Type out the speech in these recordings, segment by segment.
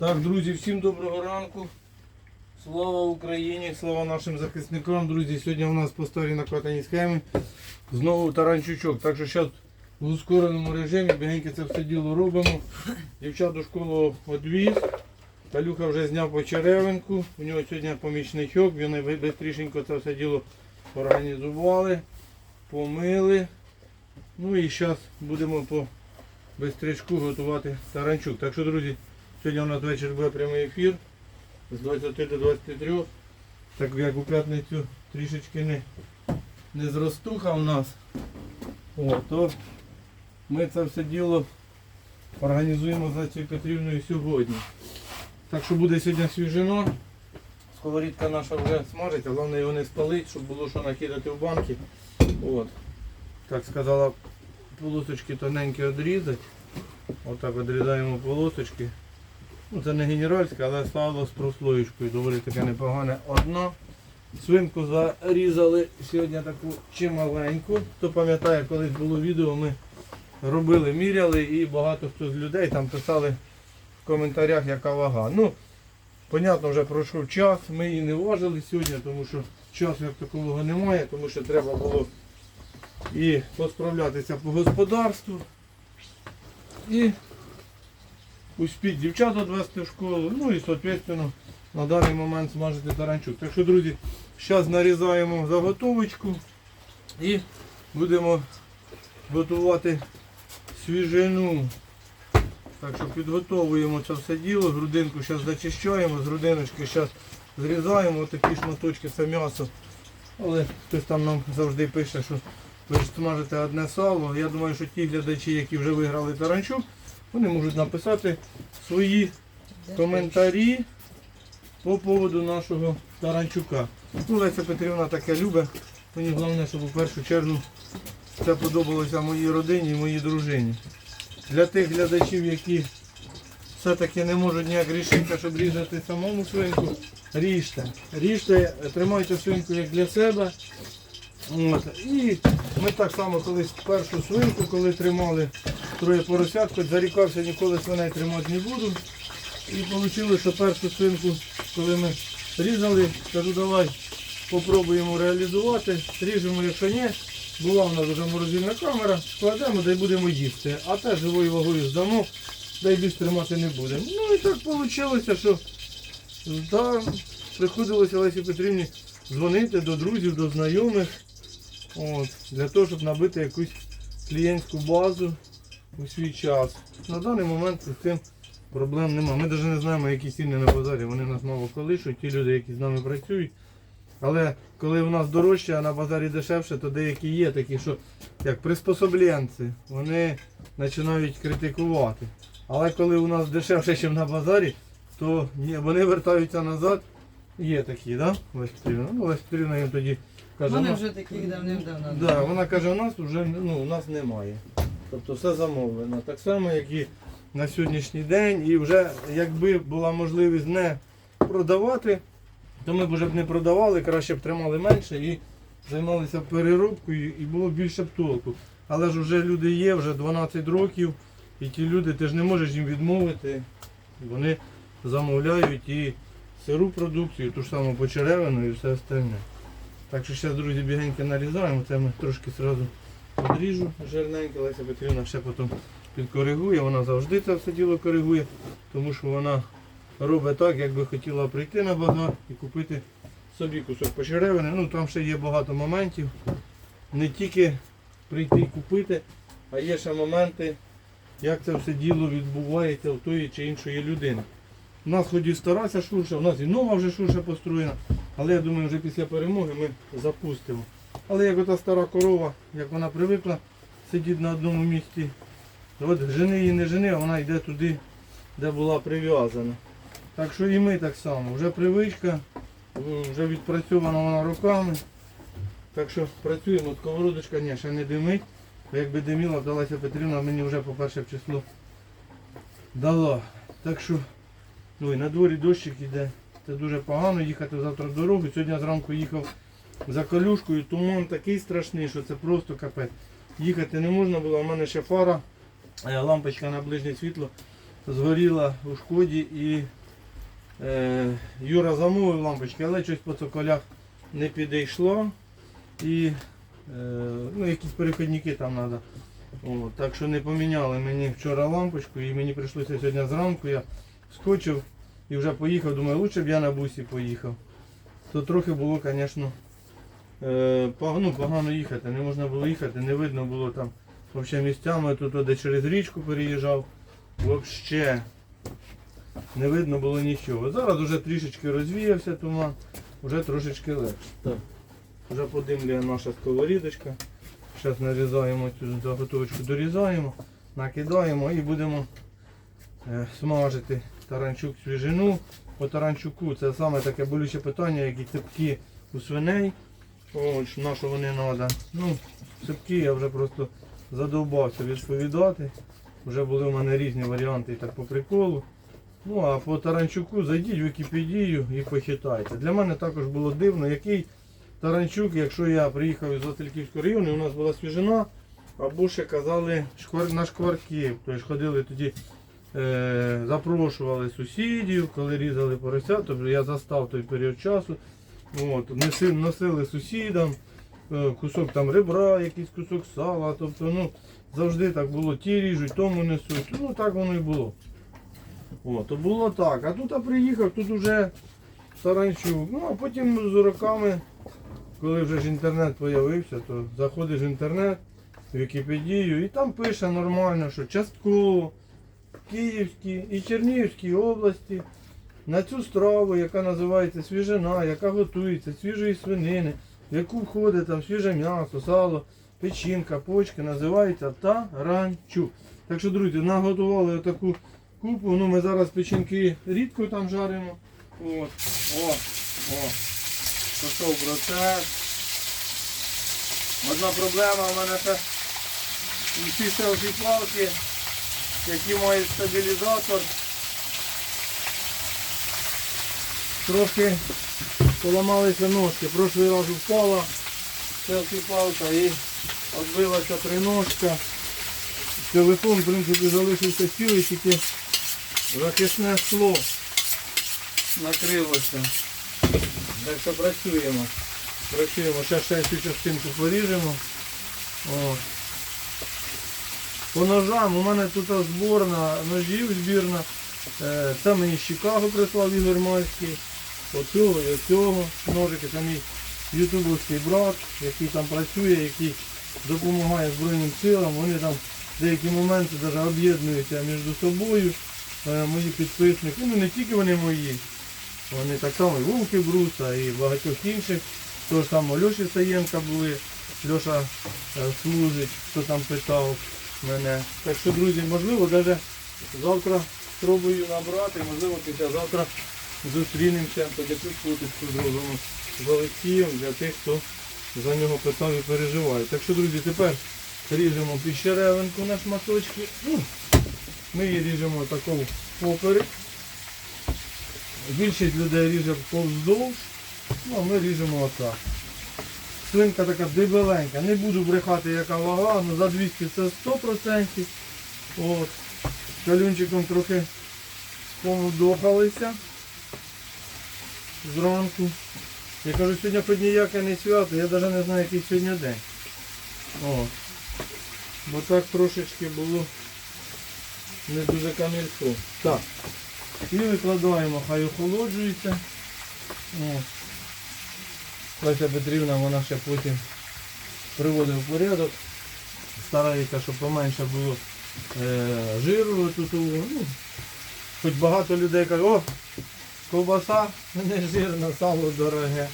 Так, друзі, всім доброго ранку. Слава Україні, слава нашим захисникам. Друзі, сьогодні у нас по старій накатаній схемі знову таранчучок. Так що зараз в ускореному режимі бігеньки це все діло робимо. Дівчат до школи одвіз. Талюха вже зняв почеревинку. У нього сьогодні помічничок. Вони швидко це все діло організували, помили. Ну і зараз будемо по бистрячку готувати таранчук. Так що, друзі, сьогодні у нас вечір буде прямий ефір з 20 до 23. Так як у п'ятницю трішечки не, не зростуха у нас, О, то ми це все діло організуємо з Лесією Петрівною сьогодні. Так що буде сьогодні свіжино. Сковорідка наша вже смажиться, головне його не спалити, щоб було що накидати в банки. От. Так сказала, полосочки тоненькі відрізати. Отак відрізаємо полосочки. Ну, це не генеральське, але сало з прослоєчкою. Доволі таке непогане. Одна. Свинку зарізали сьогодні таку чималеньку. Хто пам'ятає, колись було відео, ми робили, міряли і багато хто з людей там писали в коментарях, яка вага. Ну, понятно, вже пройшов час, ми її не важили сьогодні, тому що часу як такого немає, тому що треба було і посправлятися по господарству. І успіти дівчат відвести в школу, ну і, соответственно, на даний момент смажити таранчук. Так що, друзі, зараз нарізаємо заготовочку і будемо готувати свіжину. Так що підготовуємо це все діло, грудинку зараз зачищаємо, з грудиночки зараз зрізаємо такі шматочки, це м'ясо. Але хтось там нам завжди пише, що ви ж смажите одне сало. Я думаю, що ті глядачі, які вже виграли таранчук, вони можуть написати свої коментарі по поводу нашого таранчука. Ну, Леся Петрівна таке любить. Мені головне, щоб у першу чергу це подобалося моїй родині і моїй дружині. Для тих глядачів, які все-таки не можуть ніяк рішити, щоб різати самому свинку, ріжте. Ріжте, тримайте свинку як для себе. От. І ми так само колись першу свинку, коли тримали троє поросят, хоч зарікався, ніколи свиней тримати не буду. І вийшло, що першу свинку, коли ми різали, кажу, давай попробуємо реалізувати, ріжемо, якщо ні, була в нас вже морозильна камера, складемо, да будемо їсти. А те живою вагою здамо, да й більш тримати не будемо. Ну і так вийшло, що да, приходилося Лесі Петрівні дзвонити до друзів, до знайомих, от, для того, щоб набити якусь клієнтську базу у свій час. На даний момент з цим проблем немає. Ми навіть не знаємо, які ціни на базарі. Вони нас мало колишуть, ті люди, які з нами працюють. Але коли у нас дорожче, а на базарі дешевше, то деякі є такі, що як приспособленці, вони починають критикувати. Але коли у нас дешевше, ніж на базарі, то вони вертаються назад. Є такі, так? Да? Лесь Петрівна? Ну, Лесь Петрівна їм тоді каже, Вони «Ну, вже таких давним-давно. Да, вона каже, у нас вже ну, у нас немає. Тобто все замовлено. Так само, як і на сьогоднішній день. І вже якби була можливість не продавати, то ми б вже б не продавали, краще б тримали менше і займалися переробкою і було більше б толку. Але ж вже люди є, вже 12 років, і ті люди, ти ж не можеш їм відмовити. Вони замовляють і сиру продукцію, ту ж саму почеревину і все остальне. Так що зараз, друзі, бігенько нарізаємо, це ми трошки одразу відріжу жирненько, Леся Петрівна ще потім підкоригує, вона завжди це все діло коригує, тому що вона робить так, як би хотіла прийти на базар і купити собі кусок почеревини. Ну там ще є багато моментів. Не тільки прийти і купити, а є ще моменти, як це все діло відбувається у тої чи іншої людини. У нас хоч і стара шурша, у нас і нова вже шурша построєна, але я думаю, вже після перемоги ми запустимо. Але як ота стара корова, як вона привикла сидіти на одному місці, от жени її не жени, а вона йде туди, де була прив'язана. Так що і ми так само. Вже привичка, вже відпрацьована вона руками. Так що працюємо. Сковородочка ні, ще не димить. Бо Якби диміла, вдалася Петрівна, мені вже по перше число дала. Так що, і на дворі дощик іде. Це дуже погано їхати завтра в дорогу. Сьогодні зранку їхав за калюшкою, туман такий страшний, що це просто капець. Їхати не можна було, у мене ще фара, е, лампочка на ближнє світло згоріла у шкоді і е, Юра замовив лампочки, але щось по цоколях не підійшло. І е, ну, якісь перехідники там треба. О, так що не поміняли мені вчора лампочку і мені прийшлося сьогодні зранку. Я скочив і вже поїхав. Думаю, лучше б я на бусі поїхав. То трохи було, звісно, ну, погано їхати. Не можна було їхати, не видно було там взагалі місцями. Тут де через річку переїжджав. Взагалі не видно було нічого. Зараз вже трішечки розвіявся туман, вже трошечки легше. Так. Вже подимлює наша сковорідочка. Зараз нарізаємо цю заготовочку, дорізаємо, накидаємо і будемо е, смажити таранчук свіжину. По таранчуку це саме таке болюче питання, які цепки у свиней. Ось, на що вони треба. Ну, цепки я вже просто задовбався відповідати. Вже були в мене різні варіанти так по приколу. Ну а по Таранчуку зайдіть в Вікіпедію і почитайте. Для мене також було дивно, який Таранчук, якщо я приїхав із Васильківського району, у нас була свіжина, або ще казали на шкварки. Тобто ходили тоді, е... запрошували сусідів, коли різали порося, тобто я застав той період часу. От, носили сусідам, е, кусок там ребра, якийсь кусок сала. Тобто, ну, завжди так було, ті ріжуть, тому несуть. Ну так воно і було. О, то було так. А тут я приїхав, тут уже Саранчук. Ну а потім з роками, коли вже ж інтернет з'явився, то заходиш в інтернет, в Вікіпедію, і там пише нормально, що частково Київській і Чернігівській області на цю страву, яка називається свіжина, яка готується свіжої свинини, в яку входить там свіже м'ясо, сало, печінка, почки, називається таранчук. Так що, друзі, наготували таку купу. Ну, ми зараз печінки рідко там жаримо. От. О, о. Пішов процес. Одна проблема в мене ще всі селфі палки, які мають стабілізатор. Трохи поламалися ножки. Прошлий раз впала селфі палка і відбилася триножка. Телефон, в принципі, залишився цілий, тільки захисне скло накрилося. Так що працюємо. Працюємо. Зараз ще цю частинку поріжемо. О. По ножам у мене тут зборна ножів збірна. Це мені з Чикаго прислав Ігор Мальський. Оцього і оцього ножики. Це мій ютубовський брат, який там працює, який допомагає Збройним силам. Вони там деякі моменти навіть об'єднуються між собою. Е, Мої підписники. Ну не тільки вони мої. Вони так само і Вовки Бруса, і багатьох інших. Того ж самого Льоші Саєнка були. Льоша е, служить, хто там питав мене. Так що, друзі, можливо, навіть завтра спробую набрати, можливо, післязавтра зустрінемося, під зробимо з Олексієм для тих, хто за нього питав і переживає. Так що, друзі, тепер ріжемо піщеревинку на шматочки. Ну, Ми її ріжемо такого поперек. Більшість людей ріже повздовж, ну а ми ріжемо отак. Свинка така дебеленька. Не буду брехати, яка вага, але за 200 це 100%. От. Калюнчиком трохи помудохалися зранку. Я кажу, сьогодні хоч ніяке не свято, я навіть не знаю, який сьогодні день. От. Бо так трошечки було не дуже камілько. Так. І викладаємо, хай охолоджується. О. Леся Петрівна вона ще потім приводить в порядок. Старається, щоб поменше було е, жиру тут. Ну, хоч багато людей кажуть, о, ковбаса не жирна, сало дороге.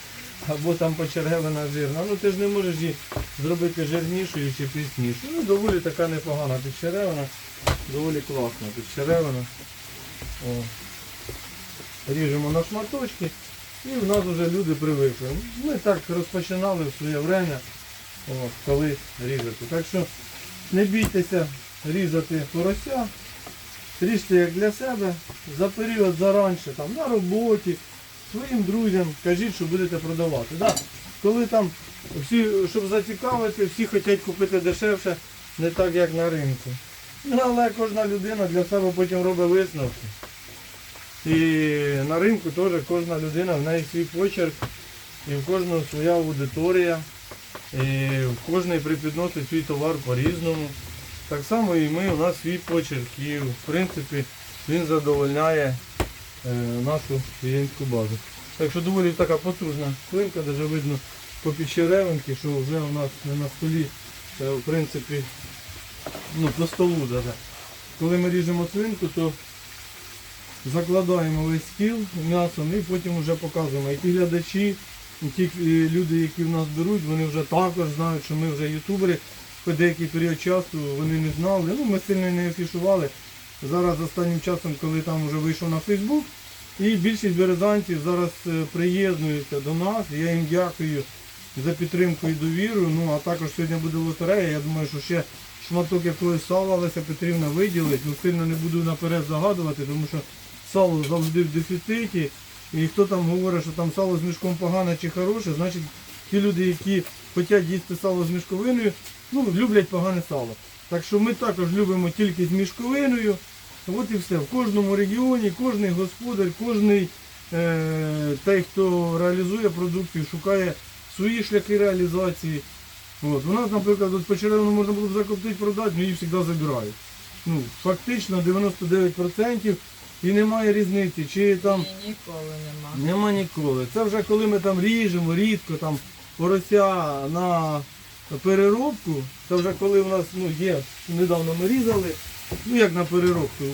Або там почеревина жирна. Ну ти ж не можеш її зробити жирнішою чи піснішою. Ну, доволі така непогана підчеревина, доволі класна підчеревина. О. Ріжемо на шматочки і в нас вже люди привикли. Ми так розпочинали в своє время, коли різати. Так що не бійтеся різати порося, ріжте як для себе, за період заранше, там, на роботі, своїм друзям кажіть, що будете продавати. Да. Коли там всі, щоб зацікавити, всі хочуть купити дешевше, не так як на ринку. Ну, але кожна людина для себе потім робить висновки. І на ринку теж кожна людина, в неї свій почерк, і в кожного своя аудиторія, і в кожний припідносить свій товар по-різному. Так само і ми, у нас свій почерк, і в принципі він задовольняє е, нашу клієнтську базу. Так що доволі така потужна свинка, навіть видно по піщеревинки, що вже у нас не на столі, е, в принципі, ну, по столу даже. Коли ми ріжемо свинку, то закладаємо весь стіл м'ясом і потім вже показуємо. І ті глядачі, і ті люди, які в нас беруть, вони вже також знають, що ми вже ютубери. По деякий період часу вони не знали. Ну, ми сильно не афішували. Зараз останнім часом, коли там вже вийшов на Фейсбук, і більшість березанців зараз е, приєднуються до нас. Я їм дякую за підтримку і довіру. Ну а також сьогодні буде лотерея. Я думаю, що ще шматок якогось сала Леся Петрівна виділить. Ну сильно не буду наперед загадувати, тому що сало завжди в дефіциті. І хто там говорить, що там сало з мішком погане чи хороше, значить ті люди, які хочуть їсти сало з мішковиною, ну, люблять погане сало. Так що ми також любимо тільки з мішковиною. От і все. В кожному регіоні, кожний господар, кожний е, той, хто реалізує продукцію, шукає свої шляхи реалізації. От. У нас, наприклад, от по черевну можна було б закоптити, продати, але її завжди забирають. Ну, фактично 99% і немає різниці, чи там Ні, ніколи нема. Нема ніколи. Це вже коли ми там ріжемо рідко там порося на переробку. Це вже коли в нас ну, є, недавно ми різали, ну як на переробку.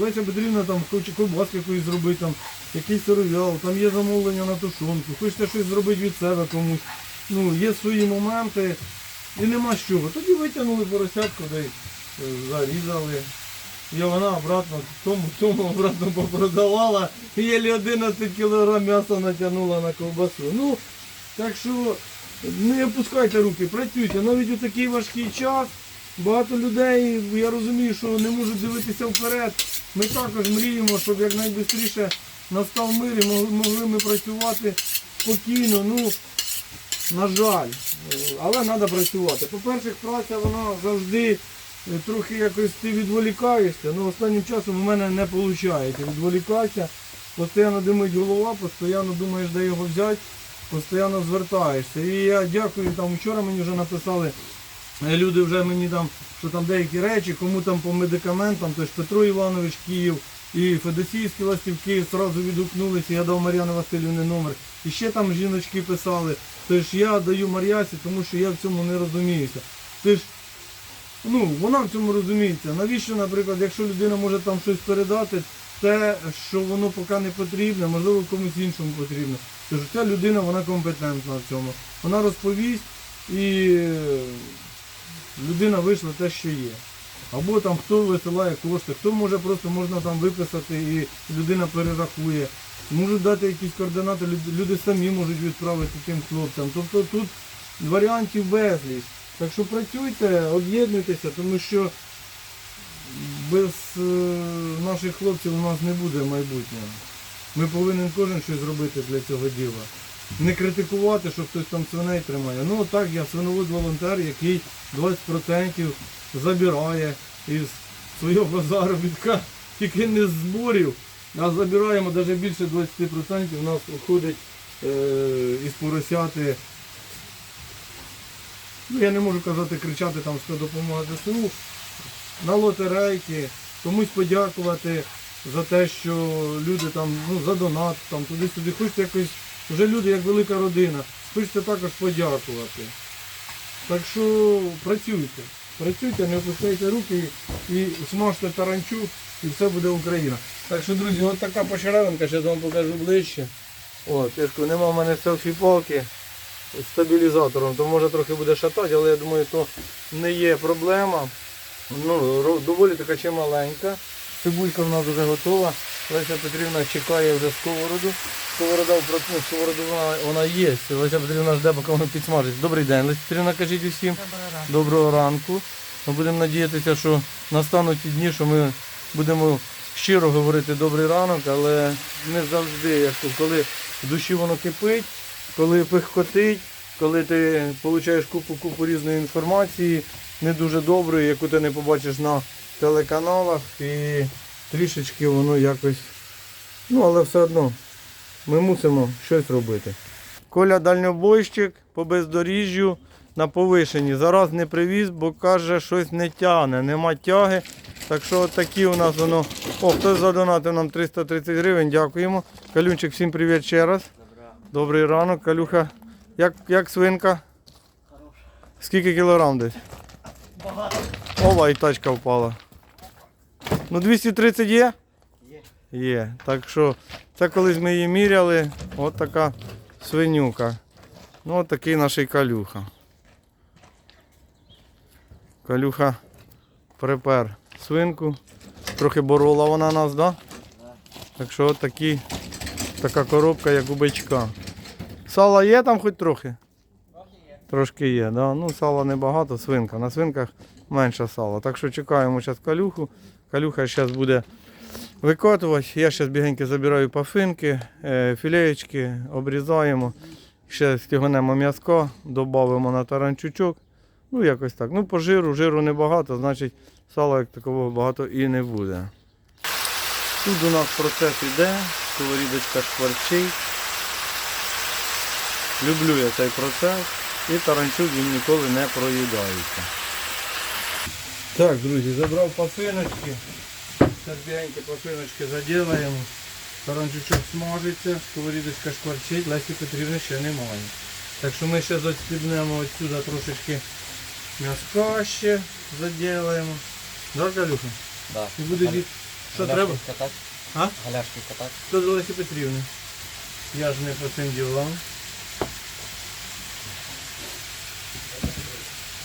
Леся Петрівна там хоче ковбаски якоїсь зробити, там, якийсь сиров'ял, там є замовлення на тушонку, хочете щось зробити від себе комусь. Ну, є свої моменти і нема з чого. Тоді витягнули поросятку, де зарізали. І вона обратно тому, тому обратно попродавала. І єлі 11 кг м'яса натягнула на ковбасу. Ну, так що не опускайте руки, працюйте. Навіть у такий важкий час багато людей, я розумію, що не можуть дивитися вперед. Ми також мріємо, щоб якнайшвидше настав мир і могли, ми працювати спокійно. Ну, на жаль, але треба працювати. По-перше, праця вона завжди е, трохи якось ти відволікаєшся. Ну, останнім часом у мене не виходить відволікатися. Постійно димить голова, постійно думаєш, де його взяти, постійно звертаєшся. І я дякую, там вчора мені вже написали, е, люди вже мені там, що там деякі речі, кому там по медикаментам, тож Петро Іванович Київ і Федосійські ластівки одразу відгукнулися, я дав Мар'яни Васильівни номер. І ще там жіночки писали. Тож я даю Мар'ясі, тому що я в цьому не розуміюся. Тож, ну, вона в цьому розуміється. Навіщо, наприклад, якщо людина може там щось передати, те, що воно поки не потрібно, можливо, комусь іншому потрібно. Тож ця людина вона компетентна в цьому. Вона розповість і е, людина вийшла те, що є. Або там хто висилає кошти, хто може просто можна там виписати і людина перерахує. Можуть дати якісь координати, люди самі можуть відправити тим хлопцям. Тобто тут варіантів безліч. Так що працюйте, об'єднуйтеся, тому що без е, наших хлопців у нас не буде майбутнього. Ми повинен кожен щось зробити для цього діла. Не критикувати, що хтось там свиней тримає. Ну так, я свиновод-волонтер, який 20% забирає із свого заробітка, тільки не з зборів, а забираємо навіть більше 20% у нас уходить е, із поросяти. Ну, я не можу казати, кричати там, що допомога ДСУ. На лотерейки, комусь подякувати за те, що люди там, ну, за донат, там, туди-сюди, хочете якось, вже люди як велика родина, хочете також подякувати. Так що працюйте, працюйте, не опускайте руки і, смажте таранчу, і все буде Україна. Так що, друзі, от така почеревинка, зараз вам покажу ближче. Ж кажу, нема в мене селфі-палки з стабілізатором, то може трохи буде шатати, але я думаю, то не є проблема. Ну, доволі така чималенька. Цибулька в нас вже готова. Леся Петрівна чекає вже сковороду. Сковорода в ну, сковороду вона, вона є. Леся Петрівна жде, поки воно підсмажить. Добрий день, Леся Петрівна, кажіть усім. Доброго ранку. Ми будемо надіятися, що настануть ті дні, що ми будемо щиро говорити добрий ранок, але не завжди, як то, коли в душі воно кипить, коли пихкотить, коли ти отримуєш купу купу різної інформації, не дуже доброї, яку ти не побачиш на телеканалах і трішечки воно якось. Ну, але все одно ми мусимо щось робити. Коля дальнобойщик по бездоріжжю на повишенні. Зараз не привіз, бо каже, щось не тягне, нема тяги. Так що от такі у нас воно. О, хтось задонатив нам 330 гривень, дякуємо. Калюнчик, всім привіт ще раз. Добрий ранок, Калюха. Як, як свинка? Скільки кілограм десь? Багато. Ова, і тачка впала. Ну 230 є? Є. Є. Так що це колись ми її міряли. От така свинюка. Ну от такий наш калюха. Калюха припер свинку. Трохи борола вона нас, да? Так що от такі, така коробка, як у бичка. Сала є там хоч трохи? Трошки є, да? ну сала небагато, свинка. На свинках менше сала. Так що чекаємо зараз калюху. Калюха зараз буде викотувати. Я зараз бігенько забираю пафинки, е, філеєчки, обрізаємо. Ще стігонемо м'язко, додамо на таранчучок. Ну, якось так. Ну, по жиру, жиру небагато, значить сала як такого багато і не буде. Тут у нас процес іде, сковорідочка шкварчить. Люблю я цей процес. І таранчук він ніколи не проїдається. Так, друзі, забрав пафиночки. Зараз бігенькі пафиночки заділаємо. Таранчучок смажиться, сковорідочка шкварчить, Лесі Петрівни ще немає. Так що ми ще застібнемо отсюди трошечки м'язка ще заділаємо. Да, Калюха? Да. І буде від... Що треба? Катать. А? Галяшки катать. Хто до Лесі Петрівни? Я ж не по цим ділам.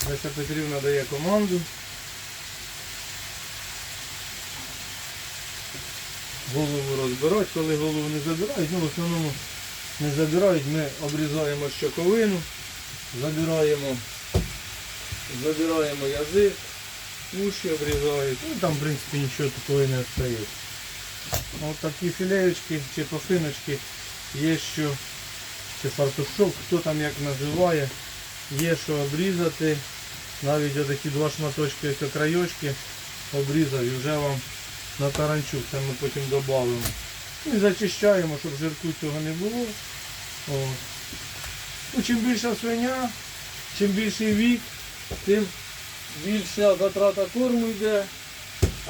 Леся Петрівна дає команду. Голову розбирають, коли голову не забирають, ну в основному не забирають, ми обрізаємо щоковину, забираємо, забираємо язик, уші обрізають, ну там в принципі нічого такого не остається. Ось такі філеєчки чи пафиночки є що, чи фартушок, хто там як називає, є що обрізати. Навіть отакі два шматочки, ось крайочки обрізав і вже вам на таранчук, це ми потім додамо. І зачищаємо, щоб жирку цього не було. Ну, чим більша свиня, чим більший вік, тим більша затрата корму йде.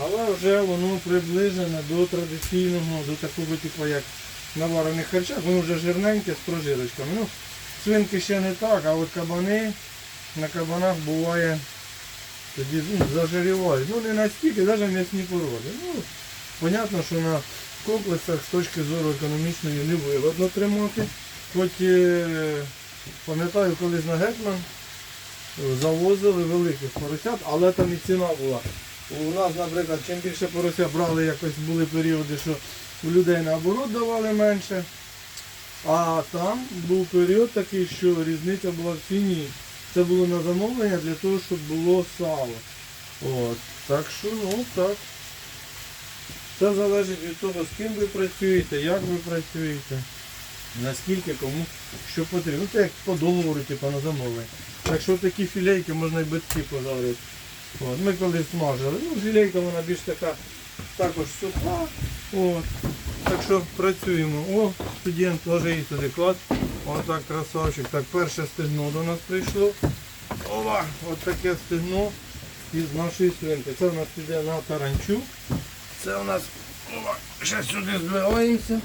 Але вже воно приближене до традиційного, до такого типу, як на варених харчах, воно вже жирненьке з прожирочками. Ну, свинки ще не так, а от кабани на кабанах буває тоді ну, зажирівають. Ну не настільки, навіть м'ясні породи. Ну, понятно, що на комплексах з точки зору економічної не вигодно тримати. Хоч е, пам'ятаю, колись на Гетман завозили великих поросят, але там і ціна була. У нас, наприклад, чим більше порося брали, якось були періоди, що у людей наоборот давали менше. А там був період такий, що різниця була в ціні. Це було на замовлення для того, щоб було сало. От. Так що, ну так. Це залежить від того, з ким ви працюєте, як ви працюєте, наскільки кому що потрібно. Ну, це як по договору, типу, на замовлення. Так що такі філейки можна і битки пожарити. От, ми коли смажили, ну філейка вона більш така також суха. От. Так що працюємо. О, студент ложить туди клад. Отак красавчик. Так, перше стегно до нас прийшло. Ова! От таке стегно із нашої свинки. Це у нас піде на таранчу. Це у нас ова, ще сюди збираємося.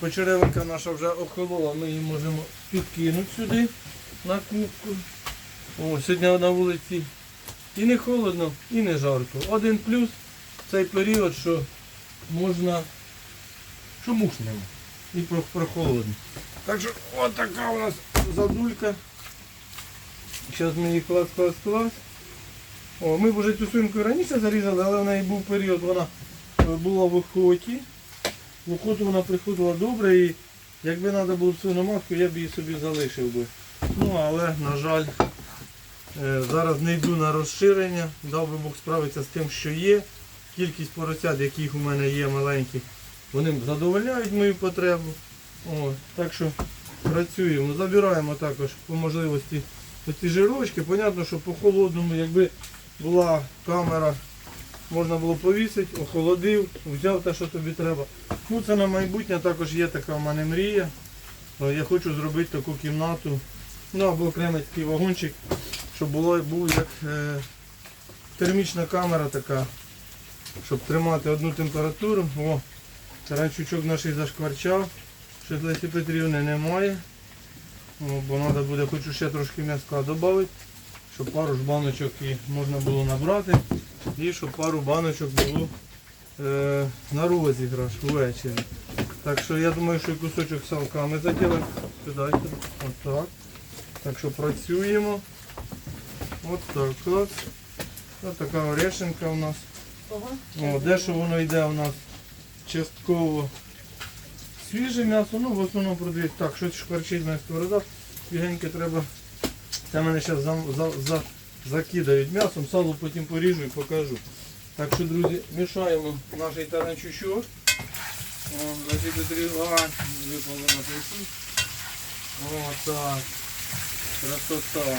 Почеревинка наша вже охолола, ми її можемо підкинути сюди на кубку. О, сьогодні на вулиці і не холодно, і не жарко. Один плюс в цей період, що можна, що мух нема. І про- прохолодно. Так що от така у нас задулька. Зараз ми її клас, клас, клас. О, ми вже цю і раніше зарізали, але в неї був період, вона е, була в охоті. В охоту вона приходила добре і якби треба було б свиноматку, я б її собі залишив би. Ну, але, на жаль, е, зараз не йду на розширення, дав би Бог справитися з тим, що є. Кількість поросят, яких у мене є маленьких, вони задовольняють мою потребу. О, так що працюємо. Забираємо також по можливості оці жирочки. Понятно, що по холодному, якби була камера можна було повісити, охолодив, взяв те, що тобі треба. Ну це на майбутнє також є така в мене мрія. Е, Я хочу зробити таку кімнату, ну або окремий такий вагончик, щоб було був як е, термічна камера така, щоб тримати одну температуру. О, таранчучок наш зашкварчав, щось Лесі Петрівни немає. О, бо треба буде, хочу ще трошки м'яска додати, щоб пару ж баночок і можна було набрати. І щоб пару баночок було е, на розіграш ввечері. Так що я думаю, що і кусочок салка ми заділимо. Сюди. Отак. Так що працюємо. От так от. Ось така орешенка у нас. Ого. О, де що воно йде у нас частково свіже м'ясо, ну в основному продають так, щось шкварчить на сковородах, бігеньке треба. Це мене зараз за, за, за, закидають м'ясом, сало потім поріжу і покажу. Так що, друзі, мішаємо наш таранчучок. Випало на плиту. О. Красота.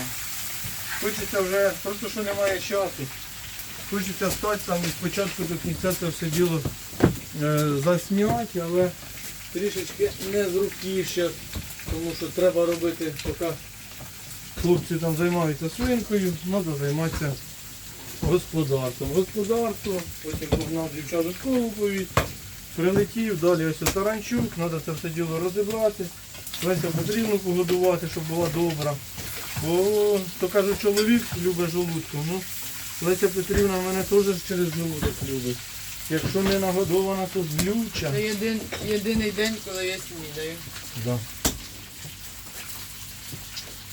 Хочеться вже, просто що немає часу. Хочеться стати там і спочатку до кінця це все діло е, засняти, але трішечки не з руки ще, тому що треба робити, поки хлопці там займаються свинкою, треба займатися господарством. Господарство, потім погнав дівчат до школу повіз, прилетів, далі ось таранчук, треба це все діло розібрати. Леся потрібно погодувати, щоб була добра. Бо, то кажуть, чоловік любить желудком. Ну, Леся Петрівна мене теж через желудок любить. Якщо не нагодована, то злюча. Це єдин, єдиний день, коли я снідаю. Да.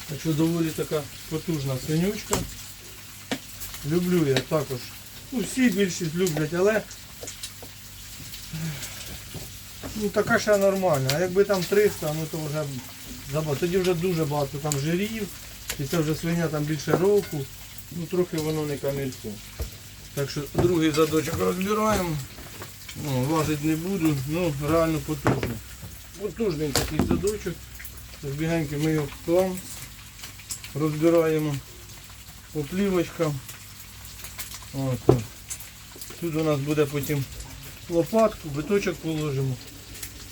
Так що доволі така потужна свинючка. Люблю я також. Ну, всі більшість люблять, але ну, така ще нормальна. А якби там 300, ну то вже забагато. Тоді вже дуже багато там жирів. І це вже свиня там більше року. Ну трохи воно не камільфо. Так що другий задочок розбираємо. Ну, важити не буду, ну реально потужний. Потужний такий задочок. Збігеньки ми його в хлам. Розбираємо по плівочкам. Тут у нас буде потім лопатку, биточок положимо.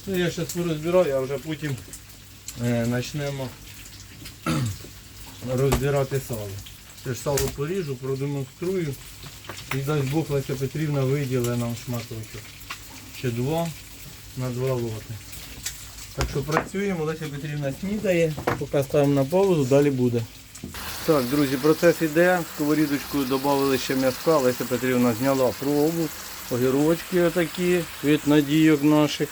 Ну, я зараз порозбираю, а вже потім е, почнемо розбирати сало. Це ж сало поріжу, продемонструю. І дасть Бог Леся Петрівна виділить нам шматочок. Ще два на два лоти. Так що працюємо, Леся Петрівна снідає, поки ставимо на паузу, далі буде. Так, друзі, процес іде. В сковорідочку додали ще м'яска. Леся Петрівна зняла пробу, огірочки отакі від надійок наших.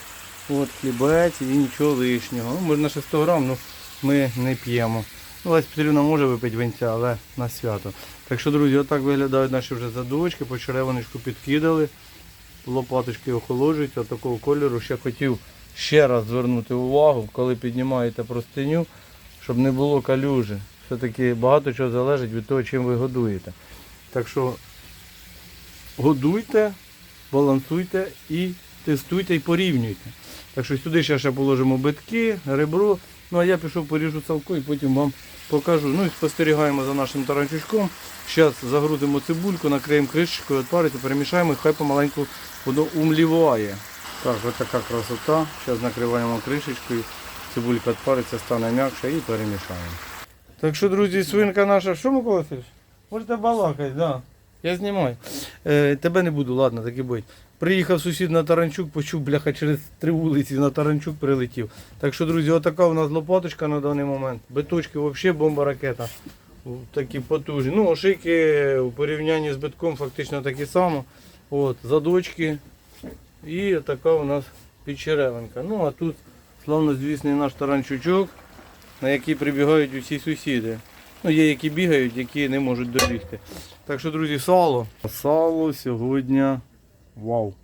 От хлібець і нічого лишнього. Ну, можна ще 100 грам, ну ми не п'ємо. Ну, Петрівна може випити винця, але на свято. Так що, друзі, отак виглядають наші вже задочки, по черевоночку підкидали, лопаточки охолоджуються, такого кольору. Ще хотів ще раз звернути увагу, коли піднімаєте простиню, щоб не було калюжі. Все-таки багато чого залежить від того, чим ви годуєте. Так що годуйте, балансуйте і тестуйте і порівнюйте. Так що сюди ще, ще положимо битки, ребро. Ну а я пішов поріжу салко і потім вам покажу. Ну і спостерігаємо за нашим таранчучком. Зараз загрузимо цибульку, накриємо кришечкою, відпарити, перемішаємо і хай помаленьку воно умліває. Так, ось така красота. Зараз накриваємо кришечкою, цибулька відпариться, стане м'якше і перемішаємо. Так що, друзі, свинка наша, що Микола Васильович? Можете балакати, да. Я знімаю. Е, тебе не буду, ладно, так і будь. Приїхав сусід на Таранчук, почув, бляха, через три вулиці на Таранчук прилетів. Так що, друзі, отака у нас лопаточка на даний момент. Биточки взагалі бомба ракета. Такі потужні. Ну, ошийки у порівнянні з битком фактично такі само. От, задочки. І така у нас підчеревинка. Ну а тут славнозвісний наш таранчучок, на який прибігають усі сусіди. Ну, є які бігають, які не можуть добігти. Так що, друзі, сало. Сало сьогодні. Вау.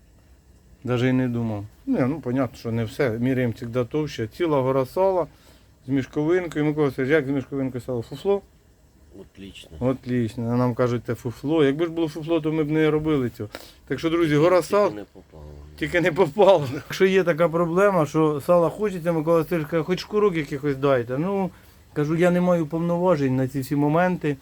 Навіть і не думав. Не, ну, понятно, що не все. Міряємо завжди товще. Ціла гора сала з мішковинкою. Микола Васильович, як з мішковинкою сало? Фуфло? Отлично. Отлично. А Нам кажуть, це фуфло. Якби ж було фуфло, то ми б не робили цього. Так що, друзі, гора сал. Тільки не попало. Тільки не попало. Якщо є така проблема, що сала хочеться, Микола Васильович каже, хоч шкурок якихось дайте. Ну, кажу, я не маю повноважень на ці всі моменти.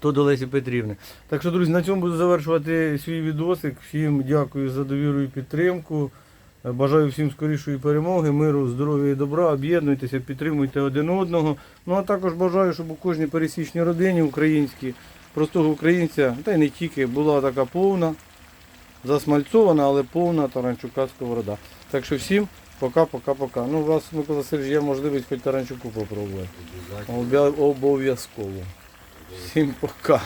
То до Лесі Петрівни. Так що, друзі, на цьому буду завершувати свій відосик. Всім дякую за довіру і підтримку. Бажаю всім скорішої перемоги, миру, здоров'я і добра. Об'єднуйтеся, підтримуйте один одного. Ну а також бажаю, щоб у кожній пересічній родині українській, простого українця, та й не тільки, була така повна, засмальцована, але повна таранчука сковорода. Так що всім пока-пока-пока. Ну, у вас, Микола Сергійович, є можливість хоч таранчуку попробувати. Обов'язково. Всім пока.